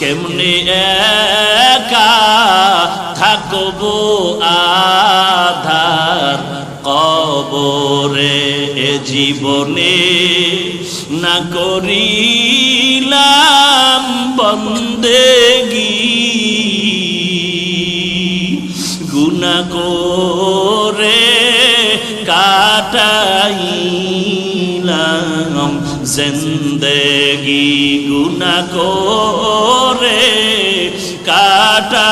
কেমনে একা থাকব আধার কবরে? জীবনে না করিলাম বন্দেগি গুনা করে কাটাইলাম জিন্দগি। গুনা করে কাটাইলাম।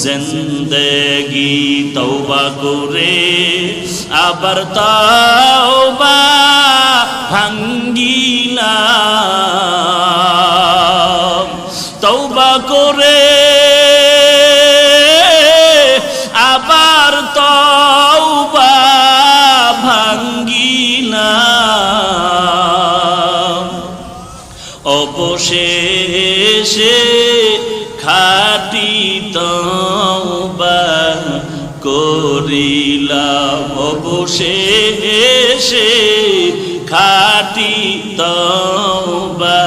জিন্দগি তওবা করে আবার তওবা ভাঙ্গিলাম। তওবা করে অবশেষে খাটি তওবা করিলাম। অবশেষে খাটি তওবা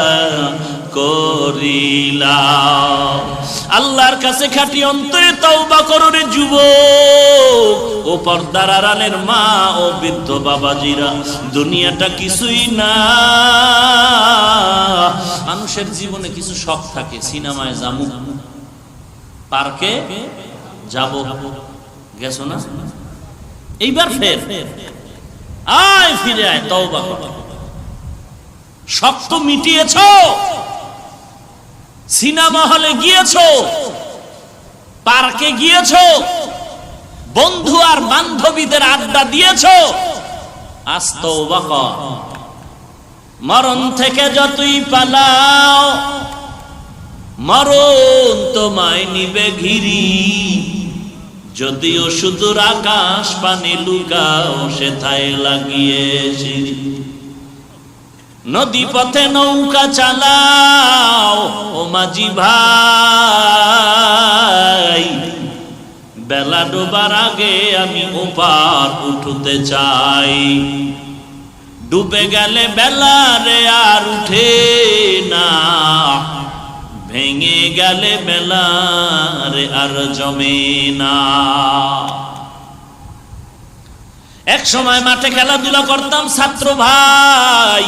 করিলাম। আল্লাহর কাছে খাটি অন্তরে তওবা করো রে যুবক। ও পর্দার আড়ালের মা ও বৃদ্ধ বাবাজিরা, দুনিয়াটা কিছুই না। মানুষের জীবনে কিছু শখ থাকে, সিনেমায় যাব। পার্কে যাব। গেছো না? এইবার ফের। আয় ফিরে আয় কর। শখ তো মিটিয়েছো। সিনেমা হলে গিয়েছো। পার্কে গিয়েছো। বন্ধু আর বান্ধবীদের আড্ডা দিয়েছ। কর। মরণ থেকে যতই পালাও, মরণ তোমায় নিবে ঘিরি। যদিও সুদূর আকাশ পানি লুকাও, সেথায় লাগিয়ে নদী পথে নৌকা চালাও, ও মাঝি ভাই। বেলা ডোবার আগে আমি ওপার উঠতে চাই। ডুবে গেলে বেলা রে আর উঠে না। ভেঙে গেলে বেলা রে আর জমে না। এক সময় মাঠে খেলাধুলা করতাম ছাত্র ভাই।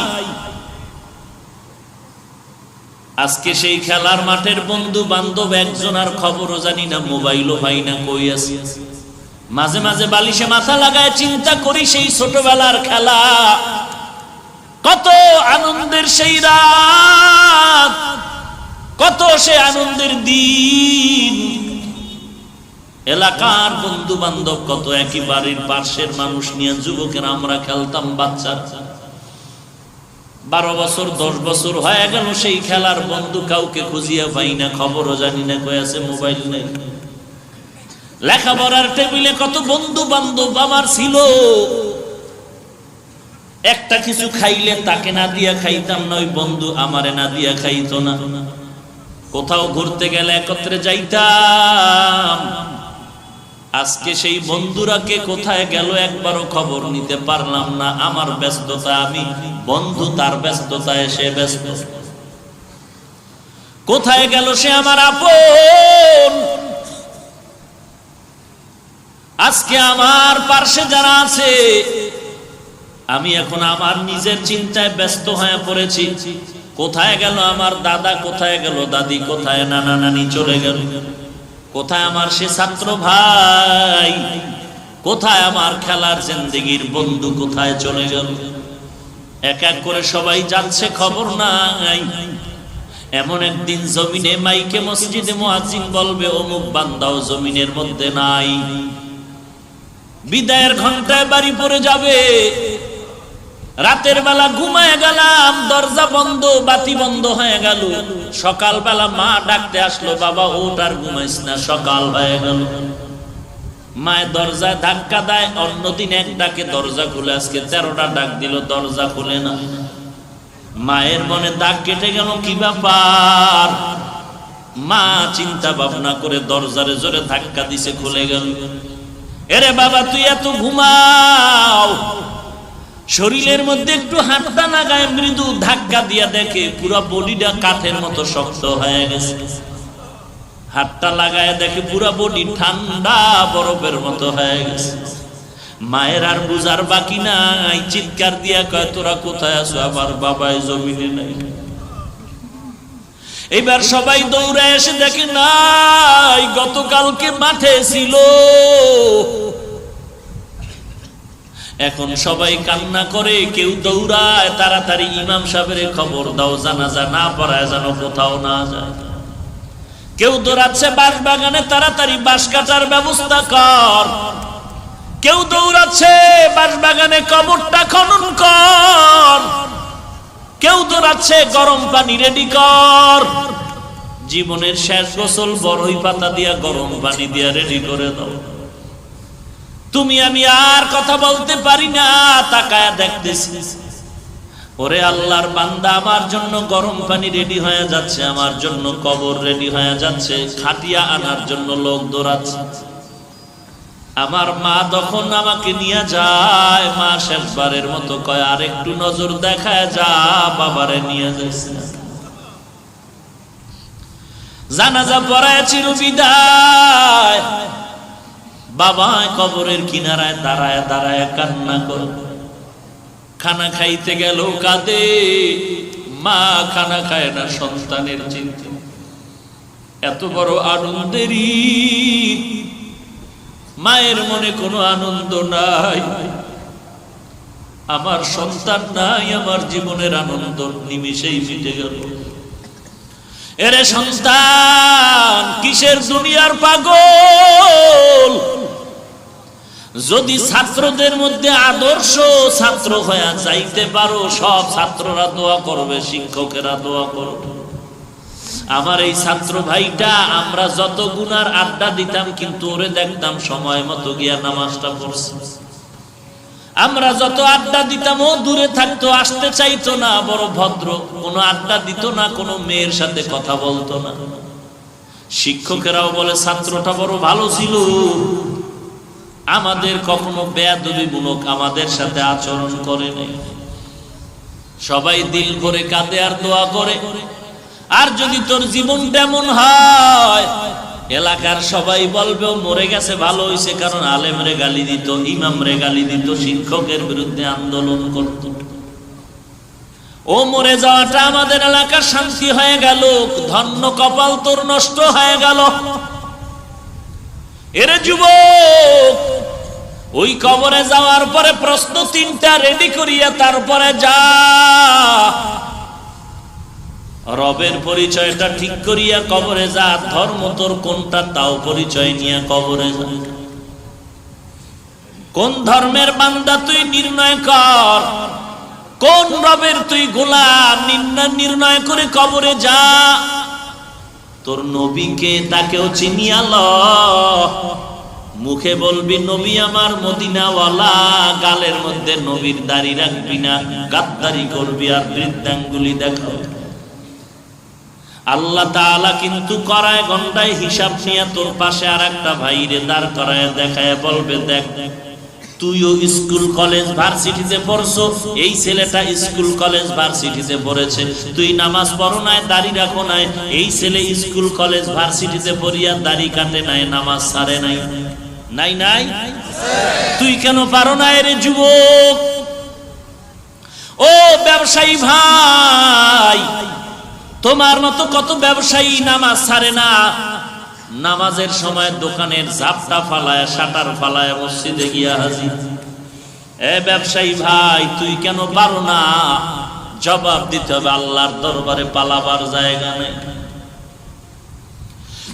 আজকে সেই খেলার মাঠের বন্ধু বান্ধব একজন আর খবরও জানি না, মোবাইলও পাই না, কই আছে? মাঝে মাঝে বালিশে মাথা লাগায় চিন্তা করি সেই ছোটবেলার খেলা। কত আনন্দের সেই রাত, কত সে আনন্দের দিন। এলাকার বন্ধু বান্ধব কত একই বাড়ির পার্শ্বের মানুষ নিয়ে যুবকের আমরা খেলতাম বাচ্চারা। বারো বছর, দশ বছর হয়ে গেল সেই খেলার, বন্ধু কাউকে খুঁজিয়া পাই না, খবরও জানি না কয়ে আছে, মোবাইল নেই। লেখাপড়ার টেবিলে কত বন্ধু বান্ধব আমার ছিল। একটা কিছু খাইলে তাকে না দিয়া খাইতাম না ওই বন্ধু আমারে না দিয়া খাইতো না। কোথাও ঘুরতে গেলে একত্রে যাইতাম। আজকে সেই বন্ধুরাকে কোথায় গেল একবারও খবর নিতে পারলাম না। আমার ব্যস্ততা, আমি বন্ধু, তার ব্যস্ততায় সে ব্যস্ত। কোথায় গেল সে আমার আপন? আজকে আমার পার্শ্বে যারা আছে, আমি এখন আমার নিজের চিন্তায় ব্যস্ত হয়ে পড়েছি। কোথায় গেল আমার দাদা, কোথায় গেল দাদি, কোথায় নানা নানি চলে গেল? কোথায় আমার সে ছাত্র ভাই? কোথায় আমার খেলার জিন্দিগির বন্ধু কোথায় চলে গেল? এক এক করে সবাই যাচ্ছে, খবর নাই। এমন একদিন জমিনে মাইকে মসজিদে মুয়াজ্জিন বলবে, অমুক বান্দাও জমিনের মধ্যে নাই। বিদায়ের ঘন্টায় বাড়ি পড়ে যাবে। রাতের বেলা ঘুমায় গেলাম, দরজা বন্ধ, বাতি বন্ধ হয়ে গেল। সকাল বেলা মা ডাকতে আসলো, বাবা ওট আর ঘুমাইস না, সকাল হয়ে গেল। মায়ের দরজায় ধাক্কা দেয়, অন্যদিন এক ডাকে দরজা খুলে, আজকে তেরোটা ডাক দিল, দরজা খুলে না। মায়ের মনে দাগ কেটে গেল, কি ব্যাপার? মা চিন্তা ভাবনা করে দরজারে জোরে ধাক্কা দিছে, খুলে গেল। এরে বাবা, তুই এত ঘুমাও। শরীরের মধ্যে একটু হাতটা লাগায় মৃদু ধাক্কা দিয়া দেখে পুরো বডিটা কাঠের মতো শক্ত হয়ে গেছে। হাতটা লাগায় দেখে পুরো বডি ঠান্ডা বরফের মতো হয়ে গেছে। মায়ের আর বুঝার বাকি নাই। চিৎকার দিয়া কয়, তোরা কোথায় আছো? আমার বাবাই জমিনে নাই। এবার সবাই দৌড়ে এসে দেখে, নাই, গতকালকে মাঠে ছিল। এখন সবাই কান্না করে, কেউ দৌড়ায়, তাড়াতাড়ি ইমাম সাহেবের খবর দাও, জানাজা না পড়ায় যেন কোথাও না যায়। কেউ দৌড়াচ্ছে বাঁশ বাগানে তাড়াতাড়ি বাঁশ কাটার ব্যবস্থা কর। কেউ দৌড়াচ্ছে বাঁশ বাগানে কবরটা খনন কর। কেউ দৌড়াচ্ছে গরম পানি রেডি কর। জীবনের শেষ গোসল বড়ই পাতা দিয়া, গরম পানি দিয়া রেডি করে দাও। তুমি আমি আর কথা বলতে পারি না, তাকায়া দেখতেছি। ওরে আল্লাহর বান্দা, আমার জন্য গরম পানি রেডি হয়ে যাচ্ছে, আমার জন্য কবর রেডি হয়ে যাচ্ছে, খাটিয়া আনার জন্য লোক দৌড়াচ্ছে। আমার মা তখন আমাকে নিয়ে যায়, মা শেষবারের মতো কয় আর একটু নজর দেখায় যা, বাবারে নিয়ে যাচ্ছে জানাজা পড়ায় চির বিদায়। বাবা কবরের কিনারায় দাঁড়ায় দাঁড়ায় কান্না করে। খানা খাইতে গেল কাঁদে। মা খানা খায় না সন্তানের চিন্তা। এত বড় আনন্দেরই মায়ের মনে কোনো আনন্দ নাই। আমার সন্তান নাই, আমার জীবনের আনন্দ নিমিশেই মিটে গেল। এরে সন্তান, কিসের দুনিয়ার পাগল? যদি ছাত্রদের মধ্যে আদর্শ ছাত্র হয়ে যাইতে পারো, সব ছাত্ররা দোয়া করবে, শিক্ষকেরা দোয়া করবে। আমার এই ছাত্র ভাইটা, আমরা যত গুনার আড্ডা দিতাম, কিন্তু ওরে দেখতাম সময় মতো গিয়া নামাজটা পড়ছে। আমরা যত আড্ডা দিতাম, ও দূরে থাকতো, আসতে চাইতো না, বড় ভদ্র। কোনো আড্ডা দিত না, কোনো মেয়ের সাথে কথা বলতো না। শিক্ষকেরাও বলে, ছাত্রটা বড় ভালো ছিল। আমাদের কখনো বেয়াদবিমূলক আমাদের সাথে আচরণ করে নেই। সবাই দিল করে কাঁদে আর দোয়া করে। আর যদি তোর জীবন তেমন হয়, এলাকার সবাই বলবে মরে গেছে, ভালো হয়েছে কারণ আলেম রে গালি দিত, ইমাম রে গালি দিত, শিক্ষকের বিরুদ্ধে আন্দোলন করত। ও মরে যাওয়াটা আমাদের এলাকার শান্তি হয়ে গেল, ধন্য কপাল তোর নষ্ট হয়ে গেল। এরে যুবক, ওই কবরে যাওয়ার পরে প্রশ্ন তিনটা রেডি করিয়া তারপরে যা। রবের পরিচয়টা ঠিক করিয়া কবরে যা, ধর্ম তোর কোনটা তাও পরিচয় নিয়ে কবরে যা। কোন ধর্মের বান্দা তুই নির্ণয় কর? কোন রবের তুই গোলাম? নির্ণয় করে কবরে যা। তোর নবীকে তাকেও চিনিয়া ল মুখে বলবি, নবী আমার মদিনাওয়ালা। গালের মধ্যে নবীর দাড়ি রাখবি না। গাদ্দারি করবি আর বৃদ্ধাঙ্গুলি দেখাও। আল্লাহ তাআলা কিন্তু করায় ঘন্টায় হিসাব নিয়ে তোর পাশে আর একটা ভাইরে দাঁড় করায় দেখায়, বলবে, দেখ, তুইও স্কুল, কলেজ, ভার্সিটিতে পড়ছো, এই ছেলেটা স্কুল, কলেজ, ভার্সিটিতে পড়েছে। তুই নামাজ পড়ো নাই, দাড়ি রাখো নাই, এই ছেলে স্কুল, কলেজ, ভার্সিটিতে পড়িয়া দাড়ি কাটে নাই, নামাজ ছাড়ে নাই। নাই নাই? তুই কেন পারো না রে যুবক? ও ব্যবসায়ী ভাই তোমার মতো কত ব্যবসায়ী নামাজ ছাড়ে না। নামাজের সময় দোকানের ঝাপটা ফালায়, শাটার ফালায়, মসজিদে গিয়া হাজির। এ ব্যবসায়ী ভাই, তুই কেন পারো না? জবাব দিতে হবে, আল্লাহর দরবারে পালাবার জায়গা নেই।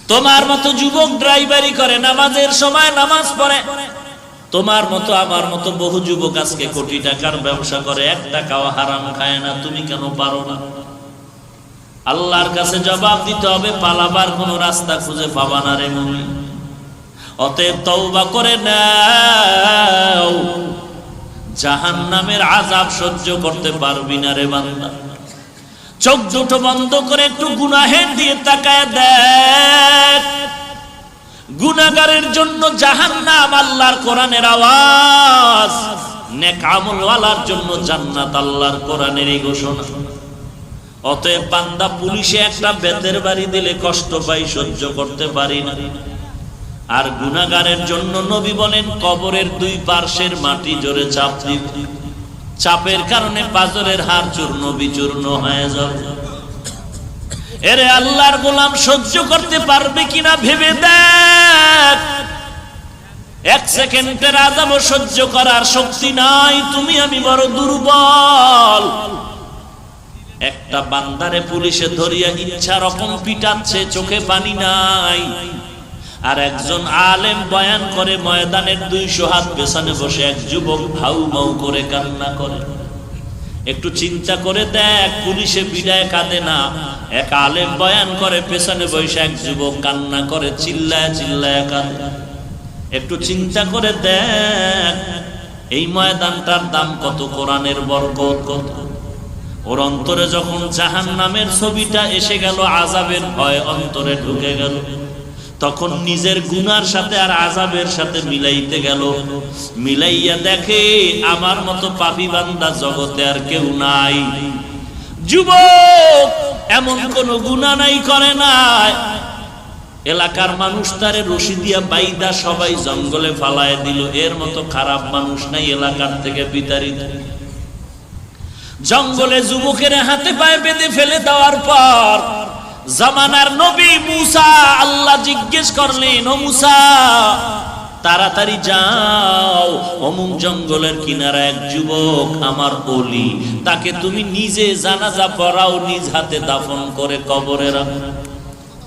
তোমার মতো যুবক ড্রাইভারি করে, নামাজের সময় নামাজ পড়ে। তোমার মতো, আমার মতো বহু যুবক আজকে কোটি টাকার ব্যবসা করে, এক টাকাও হারাম খায় না, তুমি কেন পারো না? আল্লাহর কাছে জবাব দিতে হবে, পালাবার কোন রাস্তা খুঁজে পাবা না রে মুমি অতএব তওবা করে নাও। জাহান নামের আজাব সহ্য করতে পারবি না রে বান্দা। চোখ দুটো বন্ধ করে একটু গুনাহের দিয়ে তাকায় দেখ। গুনাগারের জন্য জাহান নাম আল্লাহর কোরআনের আওয়াজ। নেক আমলওয়ালার জন্য জান্নাত আল্লাহর কোরআনের এই ঘোষণা। অতএব বান্দা পুলিশে একটা বেতের বাড়ি দিলে কষ্ট পাই, সহ্য করতে পারি না। আর গুনাগারের জন্য নবী বলেন, কবরের দুই পার্শ্বের মাটি জোরে চাপ দিব চাপের কারণে পাজরের হাড় চূর্ণ বিচূর্ণ হয়ে যাবে। এরে আল্লাহর গোলাম সহ্য করতে পারবে কিনা ভেবে দেখ। এক সেকেন্ডের আজাবও সহ্য করার শক্তি নাই, তুমি আমি বড় দুর্বল। একটা বান্দারে পুলিশে ধরিয়া ইচ্ছা রকম পিটাচ্ছে, চোখে পানি নাই। আর একজন আলেম বয়ান করে ময়দানের দুইশো হাত পেছনে বসে এক যুবক ভাউ ভাউ করে কান্না করে। একটু চিন্তা করে দেখ, পুলিশে বিদায় কাঁদে না। এক আলেম বয়ান করে, পেছনে বসে এক যুবক কান্না করে, চিল্লায় চিল্লায় কাঁদে। একটু চিন্তা করে দেখ, এই ময়দানটার দাম কত, কোরআনের বরকত কত? ওর অন্তরে যখন জাহান নামের ছবিটা এসে গেল আজাবের ভয় অন্তরে ঢুকে গেল। তখন নিজের গুনার সাথে আর আজাবের সাথে মিলাইতে গেল। মিলাইয়া দেখে আমার মতো পাপি বান্দা জগতে আর কেউ নাই। যুবক, এমন কোন গুণা নাই, করে নাই। এলাকার মানুষ তারে রশি দিয়া বাইদা সবাই জঙ্গলে ফালায় দিল। এর মতো খারাপ মানুষ নাই এলাকার থেকে বিতাড়িত। জঙ্গলে যুবকের হাতে পায়ে বেঁধে ফেলে দেওয়ার পর জামানার নবী মুসা আল্লাহ জিজ্ঞেস করলেন, ও মুসা, তাড়াতাড়ি যাও। অমুক জঙ্গলের কিনারা এক যুবক আমার অলি, তাকে তুমি নিজে জানাজা পড়াও, নিজ হাতে দাফন করে কবরে রাখো।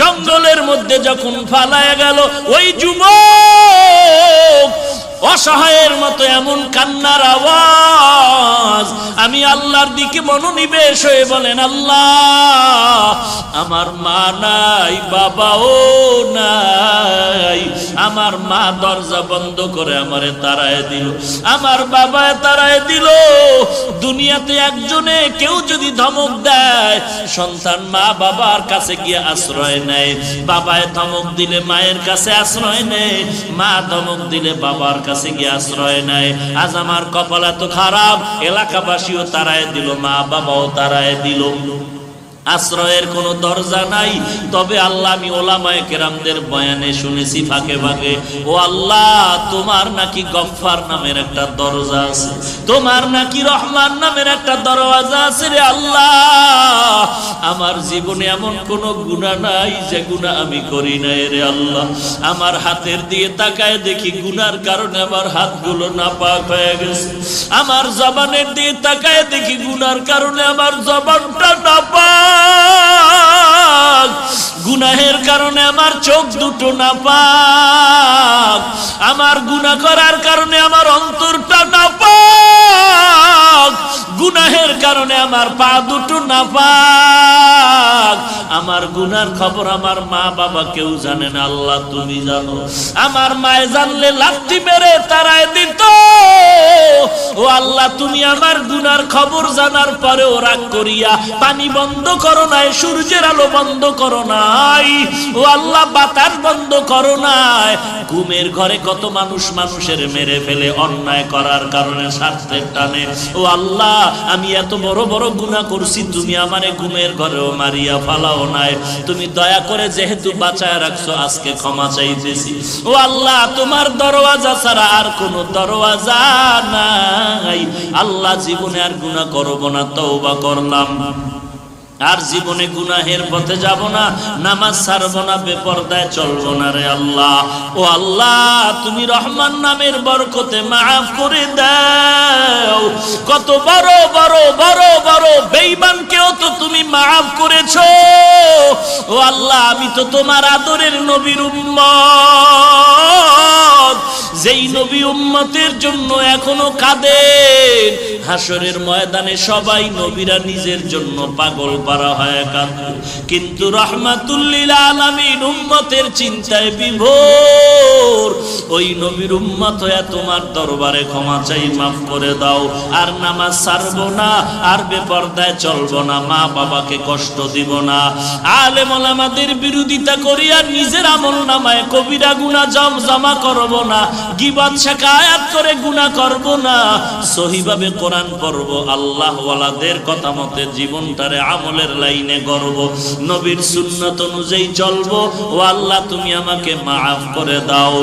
জঙ্গলের মধ্যে যখন ফালায় গেল, ওই যুবক অসহায়ের মতো এমন কান্নার আওয়াজ। আমি আল্লাহর দিকে মনোনিবেশ হয়ে বলেন, আল্লাহ, আমার মা নাই, বাবাও নাই আমার মা দরজা বন্ধ করে আমারে তারায় দিল। আমার বাবা তারায় দিল। দুনিয়াতে একজনে কেউ যদি ধমক দেয়, সন্তান মা বাবার কাছে গিয়ে আশ্রয় নেয়। বাবায় ধমক দিলে মায়ের কাছে আশ্রয় নেয়। মা ধমক দিলে বাবার কাছে গিয়ে আশ্রয় নেয়। আজ আমার কপাল এত খারাপ, এলাকাবাসীও তারায় দিল, মা বাবাও তারায় দিল। আশ্রয়ের কোনো দরজা নাই। তবে আল্লাহ, আমি ওলামায় কেরামদের বয়ানে শুনেছি ফাঁকে ফাঁকে, ও আল্লাহ, তোমার নাকি গফফার নামের একটা দরজা আছে। তোমার নাকি রহমান নামের একটা দরওয়াজা আছে রে আল্লাহ। আমার জীবনে এমন কোন গুণা নাই যে গুণা আমি করি নাই রে আল্লাহ। আমার হাতের দিয়ে তাকায় দেখি গুনার কারণে আমার হাতগুলো নাপাক হয়ে গেছে। আমার জবানের দিয়ে তাকায় দেখি গুনার কারণে আমার জবানটা নাপাক গুনাহের কারণে আমার চোখ দুটো না পাক। আমার গুনা করার কারণে আমার অন্তরটা না পাক। গুনাহের কারণে আমার পা দুটো না পাক। আমার গুনার খবর আমার মা বাবা কেউ জানে না, আল্লাহ তুমি জানো। আমার মায়ে জানলে লাথি মেরে তারায় দিত। ও আল্লাহ, তুমি আমার গুনার খবর জানার পরেও রাগ করিয়া পানি বন্ধ করো নাই, সূর্যের আলো বন্ধ করো নাই। ও আল্লাহ, বাতাস বন্ধ করো নাই। ঘুমের ঘরে কত মানুষ মানুষের মেরে ফেলে, অন্যায় করার কারণে স্বার্থের টানে। ও আল্লাহ, আমি এত বড় বড় গুনাহ করছি, তুমি আমারে ঘুমের ঘরেও মারিয়া ফালাও। পাও নাই। তুমি দয়া করে যেহেতু বাঁচায় রাখছো, আজকে ক্ষমা চাইতেছি। ও আল্লাহ, তোমার দরওয়াজা ছাড়া আর কোনো দরওয়াজা নাই। আল্লাহ, জীবনে আর গুণা করব না, তওবা করলাম। আর জীবনে গুনাহের পথে যাব না, নামাজ ছাড়বো না, বেপরদায় চলবো না রে আল্লাহ। ও আল্লাহ, তুমি রহমান নামের বরকতে মাফ করে দাও। কত বড় বড় বড় বড় বেঈমানকেও তো তুমি মাফ করেছ। ও আল্লাহ, আমি তো তোমার আদরের নবীর উম্মত। যেই নবী উম্মতের জন্য এখনও কাঁদেন হাসরের ময়দানে সবাই নবীরা নিজের জন্য পাগল পারা হয় কাঁদে কিন্তু রহমাতুল্লিল আলমিন উম্মতের চিন্তায় বিভোর। ওই নবীর উম্মত তোমার দরবারে ক্ষমা চাই, মাফ করে দাও। আর নামাজ ছাড়বো না, আর বেপর্দায় চলবো না, মা বাবাকে কষ্ট দিব না। আলে ওলামাদের বিরোধিতা করি আর নিজের আমল নামায় কবিরা গুণা জম জমা করব না। গিবাদ শেখায়াত করে গুণা করব না। সহিভাবে কোরআন পড়ব, আল্লাহ ওয়ালাদের কথা মতে জীবনটারে আমলের লাইনে গর্ব নবীর সুন্নত অনুযায়ী চলবো, ও আল্লাহ তুমি আমাকে মাফ করে দাও।